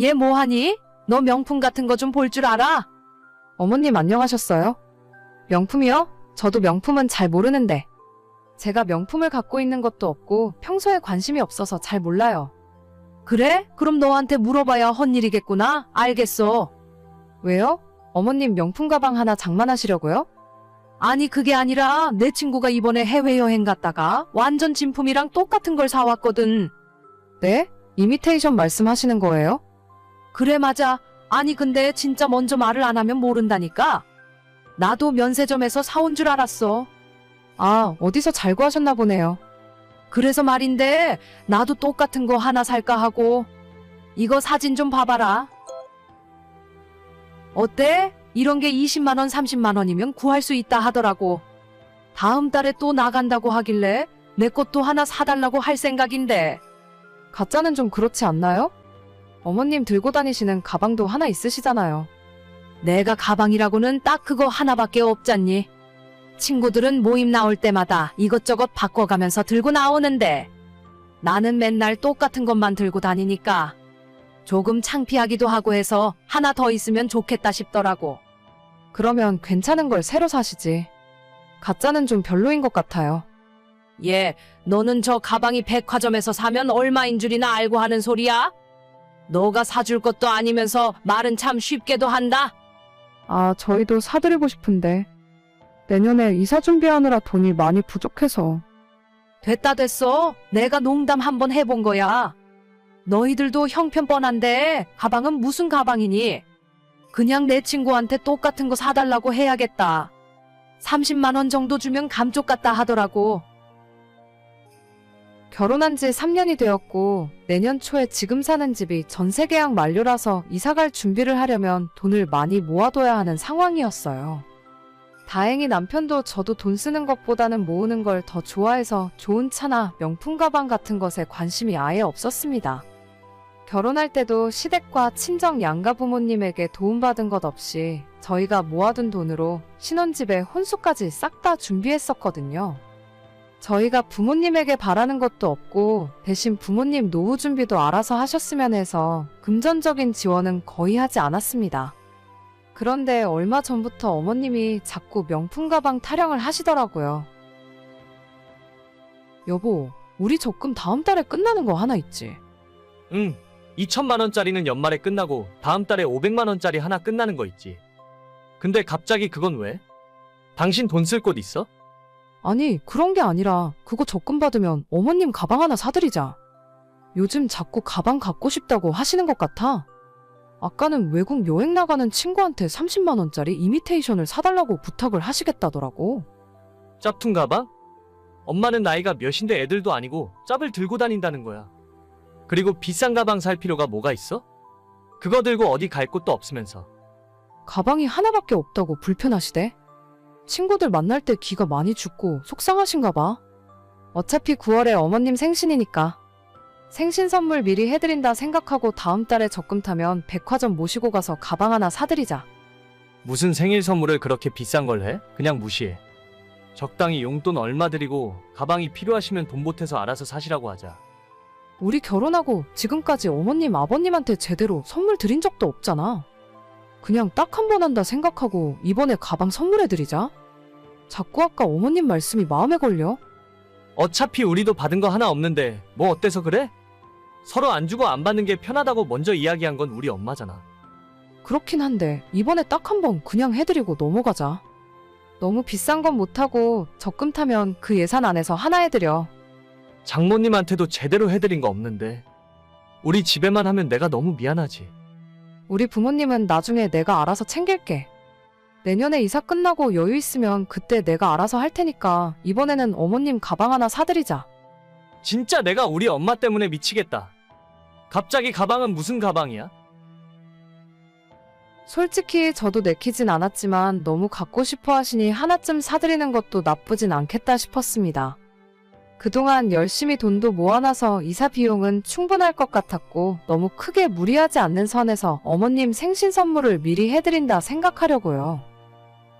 얘 뭐하니? 너 명품 같은 거 좀 볼 줄 알아? 어머님 안녕하셨어요? 명품이요? 저도 명품은 잘 모르는데. 제가 명품을 갖고 있는 것도 없고 평소에 관심이 없어서 잘 몰라요. 그래? 그럼 너한테 물어봐야 헛 일이겠구나. 알겠어. 왜요? 어머님 명품 가방 하나 장만하시려고요? 아니 그게 아니라 내 친구가 이번에 해외여행 갔다가 완전 진품이랑 똑같은 걸 사왔거든. 네? 이미테이션 말씀하시는 거예요? 그래 맞아. 아니 근데 진짜 먼저 말을 안 하면 모른다니까. 나도 면세점에서 사온 줄 알았어. 아, 어디서 잘 구하셨나 보네요. 그래서 말인데 나도 똑같은 거 하나 살까 하고 이거 사진 좀 봐봐라. 어때? 이런 게 20만 원, 30만 원이면 구할 수 있다 하더라고. 다음 달에 또 나간다고 하길래 내 것도 하나 사달라고 할 생각인데. 가짜는 좀 그렇지 않나요? 어머님 들고 다니시는 가방도 하나 있으시잖아요. 내가 가방이라고는 딱 그거 하나밖에 없잖니. 친구들은 모임 나올 때마다 이것저것 바꿔가면서 들고 나오는데 나는 맨날 똑같은 것만 들고 다니니까 조금 창피하기도 하고 해서 하나 더 있으면 좋겠다 싶더라고. 그러면 괜찮은 걸 새로 사시지. 가짜는 좀 별로인 것 같아요. 예, 너는 저 가방이 백화점에서 사면 얼마인 줄이나 알고 하는 소리야? 너가 사줄 것도 아니면서 말은 참 쉽게도 한다. 아, 저희도 사드리고 싶은데. 내년에 이사 준비하느라 돈이 많이 부족해서. 됐다 됐어. 내가 농담 한번 해본 거야. 너희들도 형편 뻔한데 가방은 무슨 가방이니? 그냥 내 친구한테 똑같은 거 사달라고 해야겠다. 30만 원 정도 주면 감쪽 같다 하더라고. 결혼한 지 3년이 되었고, 내년 초에 지금 사는 집이 전세 계약 만료라서 이사갈 준비를 하려면 돈을 많이 모아둬야 하는 상황이었어요. 다행히 남편도 저도 돈 쓰는 것보다는 모으는 걸 더 좋아해서 좋은 차나 명품 가방 같은 것에 관심이 아예 없었습니다. 결혼할 때도 시댁과 친정 양가 부모님에게 도움받은 것 없이 저희가 모아둔 돈으로 신혼집에 혼수까지 싹 다 준비했었거든요. 저희가 부모님에게 바라는 것도 없고 대신 부모님 노후 준비도 알아서 하셨으면 해서 금전적인 지원은 거의 하지 않았습니다. 그런데 얼마 전부터 어머님이 자꾸 명품 가방 타령을 하시더라고요. 여보, 우리 적금 다음 달에 끝나는 거 하나 있지? 응. 2천만 원짜리는 연말에 끝나고 다음 달에 500만 원짜리 하나 끝나는 거 있지. 근데 갑자기 그건 왜? 당신 돈 쓸 곳 있어? 아니, 그런 게 아니라 그거 적금 받으면 어머님 가방 하나 사드리자. 요즘 자꾸 가방 갖고 싶다고 하시는 것 같아. 아까는 외국 여행 나가는 친구한테 30만 원짜리 이미테이션을 사달라고 부탁을 하시겠다더라고. 짭퉁 가방? 엄마는 나이가 몇인데 애들도 아니고 짭을 들고 다닌다는 거야. 그리고 비싼 가방 살 필요가 뭐가 있어? 그거 들고 어디 갈 곳도 없으면서. 가방이 하나밖에 없다고 불편하시대. 친구들 만날 때 기가 많이 죽고 속상하신가 봐. 어차피 9월에 어머님 생신이니까. 생신 선물 미리 해드린다 생각하고 다음 달에 적금 타면 백화점 모시고 가서 가방 하나 사드리자. 무슨 생일 선물을 그렇게 비싼 걸 해? 그냥 무시해. 적당히 용돈 얼마 드리고 가방이 필요하시면 돈 보태서 알아서 사시라고 하자. 우리 결혼하고 지금까지 어머님 아버님한테 제대로 선물 드린 적도 없잖아. 그냥 딱 한 번 한다 생각하고 이번에 가방 선물해드리자. 자꾸 아까 어머님 말씀이 마음에 걸려. 어차피 우리도 받은 거 하나 없는데 뭐 어때서 그래? 서로 안 주고 안 받는 게 편하다고 먼저 이야기한 건 우리 엄마잖아. 그렇긴 한데 이번에 딱 한 번 그냥 해드리고 넘어가자. 너무 비싼 건 못하고 적금 타면 그 예산 안에서 하나 해드려. 장모님한테도 제대로 해드린 거 없는데. 우리 집에만 하면 내가 너무 미안하지. 우리 부모님은 나중에 내가 알아서 챙길게. 내년에 이사 끝나고 여유 있으면 그때 내가 알아서 할 테니까 이번에는 어머님 가방 하나 사드리자. 진짜 내가 우리 엄마 때문에 미치겠다. 갑자기 가방은 무슨 가방이야? 솔직히 저도 내키진 않았지만 너무 갖고 싶어 하시니 하나쯤 사드리는 것도 나쁘진 않겠다 싶었습니다. 그동안 열심히 돈도 모아놔서 이사 비용은 충분할 것 같았고 너무 크게 무리하지 않는 선에서 어머님 생신 선물을 미리 해드린다 생각하려고요.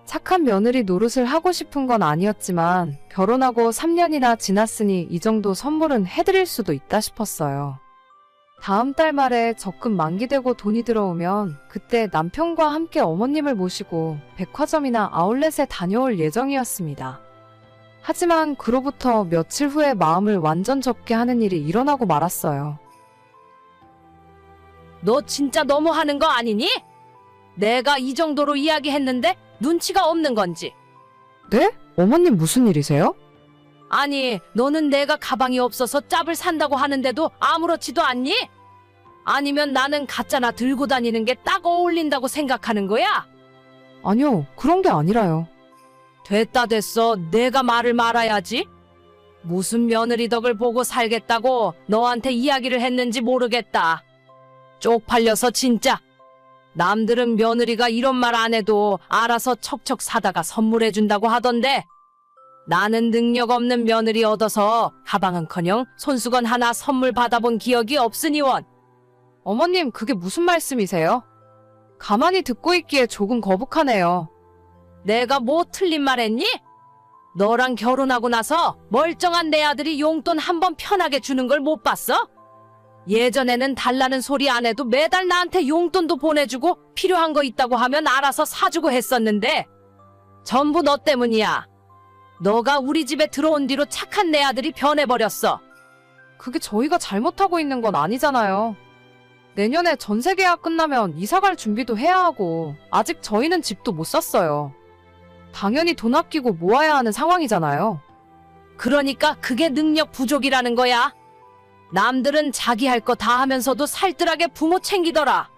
착한 며느리 노릇을 하고 싶은 건 아니었지만 결혼하고 3년이나 지났으니 이 정도 선물은 해드릴 수도 있다 싶었어요. 다음 달 말에 적금 만기되고 돈이 들어오면 그때 남편과 함께 어머님을 모시고 백화점이나 아울렛에 다녀올 예정이었습니다. 하지만 그로부터 며칠 후에 마음을 완전 접게 하는 일이 일어나고 말았어요. 너 진짜 너무 하는 거 아니니? 내가 이 정도로 이야기했는데 눈치가 없는 건지. 네? 어머님 무슨 일이세요? 아니, 너는 내가 가방이 없어서 짭을 산다고 하는데도 아무렇지도 않니? 아니면 나는 가짜나 들고 다니는 게 딱 어울린다고 생각하는 거야? 아니요, 그런 게 아니라요. 됐다 됐어. 내가 말을 말아야지. 무슨 며느리 덕을 보고 살겠다고 너한테 이야기를 했는지 모르겠다. 쪽팔려서 진짜. 남들은 며느리가 이런 말 안 해도 알아서 척척 사다가 선물해준다고 하던데. 나는 능력 없는 며느리 얻어서 가방은커녕 손수건 하나 선물 받아본 기억이 없으니원. 어머님, 그게 무슨 말씀이세요? 가만히 듣고 있기에 조금 거북하네요. 내가 뭐 틀린 말 했니? 너랑 결혼하고 나서 멀쩡한 내 아들이 용돈 한 번 편하게 주는 걸 못 봤어? 예전에는 달라는 소리 안 해도 매달 나한테 용돈도 보내주고 필요한 거 있다고 하면 알아서 사주고 했었는데 전부 너 때문이야. 너가 우리 집에 들어온 뒤로 착한 내 아들이 변해버렸어. 그게 저희가 잘못하고 있는 건 아니잖아요. 내년에 전세 계약 끝나면 이사 갈 준비도 해야 하고, 아직 저희는 집도 못 샀어요. 당연히 돈 아끼고 모아야 하는 상황이잖아요. 그러니까 그게 능력 부족이라는 거야. 남들은 자기 할 거 다 하면서도 살뜰하게 부모 챙기더라.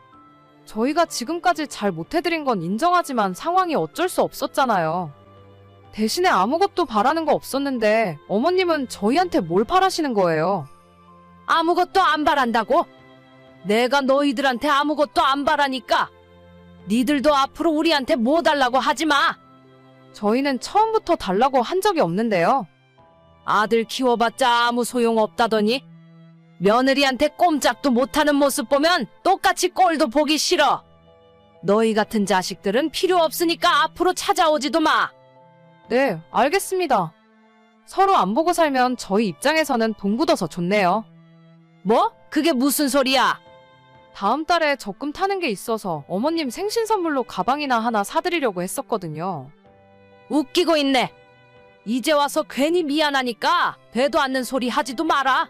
저희가 지금까지 잘 못해드린 건 인정하지만 상황이 어쩔 수 없었잖아요. 대신에 아무것도 바라는 거 없었는데, 어머님은 저희한테 뭘 바라시는 거예요? 아무것도 안 바란다고? 내가 너희들한테 아무것도 안 바라니까 니들도 앞으로 우리한테 뭐 달라고 하지 마. 저희는 처음부터 달라고 한 적이 없는데요. 아들 키워봤자 아무 소용 없다더니 며느리한테 꼼짝도 못하는 모습 보면 똑같이 꼴도 보기 싫어. 너희 같은 자식들은 필요 없으니까 앞으로 찾아오지도 마. 네, 알겠습니다. 서로 안 보고 살면 저희 입장에서는 돈 굳어서 좋네요. 뭐? 그게 무슨 소리야? 다음 달에 적금 타는 게 있어서 어머님 생신 선물로 가방이나 하나 사드리려고 했었거든요. 웃기고 있네. 이제 와서 괜히 미안하니까 되도 않는 소리 하지도 마라.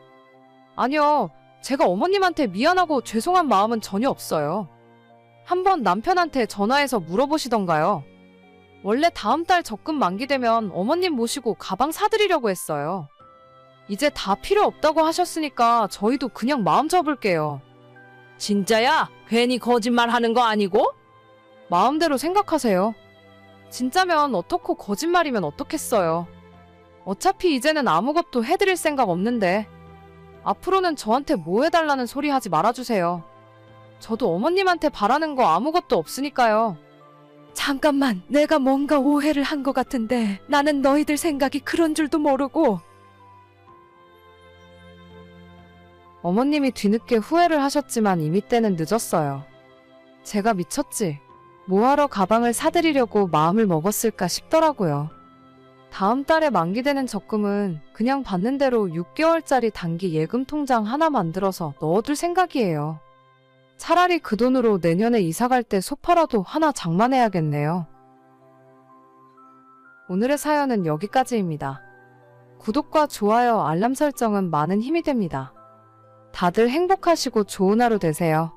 아니요, 제가 어머님한테 미안하고 죄송한 마음은 전혀 없어요. 한번 남편한테 전화해서 물어보시던가요. 원래 다음 달 적금 만기되면 어머님 모시고 가방 사드리려고 했어요. 이제 다 필요 없다고 하셨으니까 저희도 그냥 마음 접을게요. 진짜야? 괜히 거짓말 하는 거 아니고? 마음대로 생각하세요. 진짜면 어떻고 거짓말이면 어떻겠어요. 어차피 이제는 아무것도 해드릴 생각 없는데 앞으로는 저한테 뭐 해달라는 소리 하지 말아주세요. 저도 어머님한테 바라는 거 아무것도 없으니까요. 잠깐만, 내가 뭔가 오해를 한 것 같은데 나는 너희들 생각이 그런 줄도 모르고. 어머님이 뒤늦게 후회를 하셨지만 이미 때는 늦었어요. 제가 미쳤지. 뭐하러 가방을 사드리려고 마음을 먹었을까 싶더라고요. 다음 달에 만기되는 적금은 그냥 받는 대로 6개월짜리 단기 예금 통장 하나 만들어서 넣어둘 생각이에요. 차라리 그 돈으로 내년에 이사 갈 때 소파라도 하나 장만해야겠네요. 오늘의 사연은 여기까지입니다. 구독과 좋아요, 알람 설정은 많은 힘이 됩니다. 다들 행복하시고 좋은 하루 되세요.